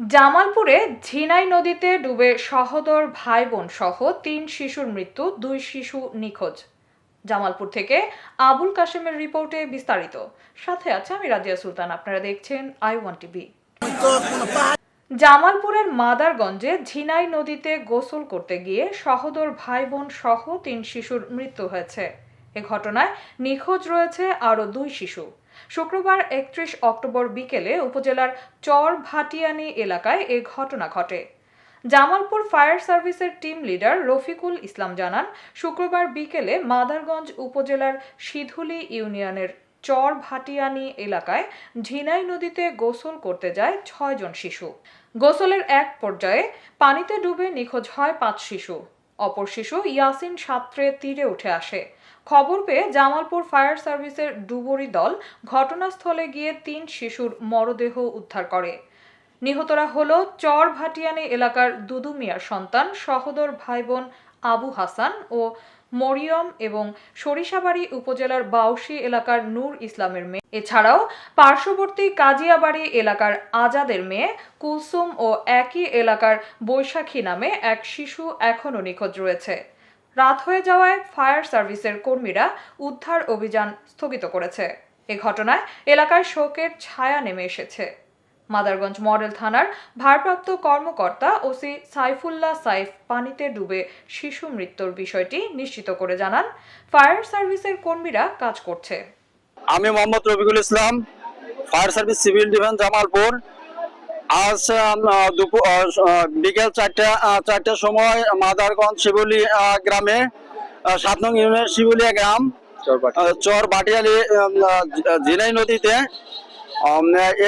জামালপুরে ঝিনাই নদীতে ডুবে সহোদর ভাই বোন সহ তিন শিশুর মৃত্যু, দুই শিশু নিখোঁজ। জামালপুর থেকে আবুল কাশেমের রিপোর্টে বিস্তারিত। সাথে আছে আমি রাজিয়া সুলতান, আপনারা দেখছেন আই ওয়ান টিভি। জামালপুরের মাদারগঞ্জে ঝিনাই নদীতে গোসল করতে গিয়ে সহোদর ভাই বোন সহ তিন শিশুর মৃত্যু হয়েছে। এ ঘটনায় নিখোঁজ রয়েছে আরও দুই শিশু। শুক্রবার একত্রিশ অক্টোবর বিকেলে উপজেলার চর ভাটিয়ানি এলাকায় এ ঘটনা ঘটে। জামালপুর ফায়ার সার্ভিসের টিম লিডার রফিকুল ইসলাম জানান, শুক্রবার বিকেলে মাদারগঞ্জ উপজেলার সিধুলি ইউনিয়নের চর ভাটিয়ানি এলাকায় ঝিনাই নদীতে গোসল করতে যায় ছয়জন শিশু। গোসলের এক পর্যায়ে পানিতে ডুবে নিখোঁজ হয় পাঁচ শিশু। অপর শিশু ইয়াসিন সাত্রে তীরে উঠে আসে। খবর পেয়ে জামালপুর ফায়ার সার্ভিসের ডুবুরি দল ঘটনাস্থলে গিয়ে তিন শিশুর মরদেহ উদ্ধার করে। নিহতরা হল চর ভাটিয়ানি এলাকার দুদু মিয়ার সন্তান, সহোদর ভাই বোন আবু হাসান ও মরিয়ম এবং সরিষাবাড়ি উপজেলার বাউসি এলাকার নূর ইসলামের মেয়ে। এছাড়াও পার্শ্ববর্তী কাজিয়াবাড়ি এলাকার আজাদের মেয়ে কুলসুম ও একই এলাকার বৈশাখী নামে এক শিশু এখনও নিখোঁজ রয়েছে। রাত হয়ে যাওয়ায় ফায়ার সার্ভিসের কর্মীরা উদ্ধার অভিযান স্থগিত করেছে। এ ঘটনায় এলাকায় শোকের ছায়া নেমে এসেছে। মাদারগঞ্জ মডেল থানার ভারপ্রাপ্ত কর্মকর্তা ওসি সাইফুল্লাহ সাইফ পানিতে ডুবে শিশু মৃত্যুর বিষয়টি নিশ্চিত করে জানান। ফায়ার সার্ভিসের কর্মীরা কাজ করছে। আমি Mohammad Robiqul Islam fire service civil defence Jamalpur. আজ দুপুর বিকেল চারটা চারটার সময় মাদারগঞ্জ শিবলি গ্রামে সাত নং ইউনিয়নের শিবলিয়া গ্রাম চর বাটিয়ালি আম, নদীতে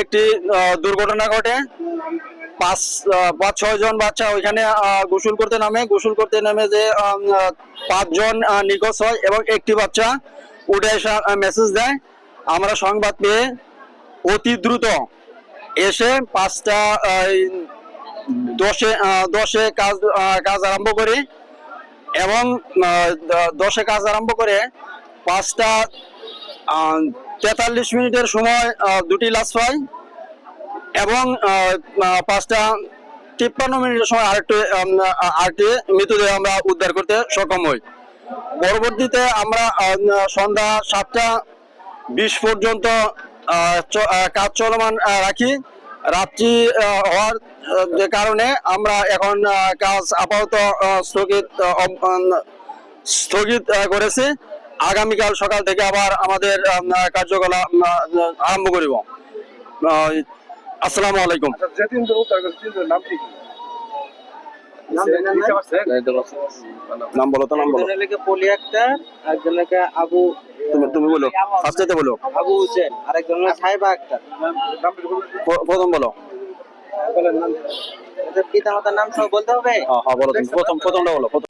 একটি দুর্ঘটনা ঘটে। পাঁচ পাঁচ, ছয় জন বাচ্চা ওইখানে গোসল করতে নামে। গোসল করতে নামে যে পাঁচজন নিখোঁজ হয় এবং একটি বাচ্চা উঠে এসে মেসেজ দেয়। আমরা সংবাদ পেয়ে অতি দ্রুত এসে পাঁচটা দশে দশে কাজ কাজ আরম্ভ করি এবং দশে কাজ আরম্ভ করে পাঁচটা তেতাল্লিশ মিনিটের সময় দুটি লাশ পাই এবং পাঁচটা তিপ্পান্ন মিনিটের সময় আরেকটি আরেকটি মৃতদেহ আমরা উদ্ধার করতে সক্ষম হই। পরবর্তীতে আমরা সন্ধ্যা সাতটা বিশ পর্যন্ত কাজ চলমান রাখি। রাত্রি হওয়ার যে কারণে আমরা এখন কাজ আপাতত স্থগিত স্থগিত করেছি। আগামীকাল সকাল থেকে আবার আমাদের কার্যকলাপ আরম্ভ করিব। আসসালামু আলাইকুম। আচ্ছা, নাম বলো তো নাম বলো পলি আক্তার একজনকে আবু তুমি তুমি বলো। ফার্স্টেতে বলো। আবু হোসেন আর সাহেবা আক্তার। নামটা বলুন। প- প্রথম বলো। নাম। এদের পিতা মাতার নাম সব বলতে হবে? হ্যাঁ হ্যাঁ বলো তুমি। প্রথম প্রথমটা বলো প্রথম।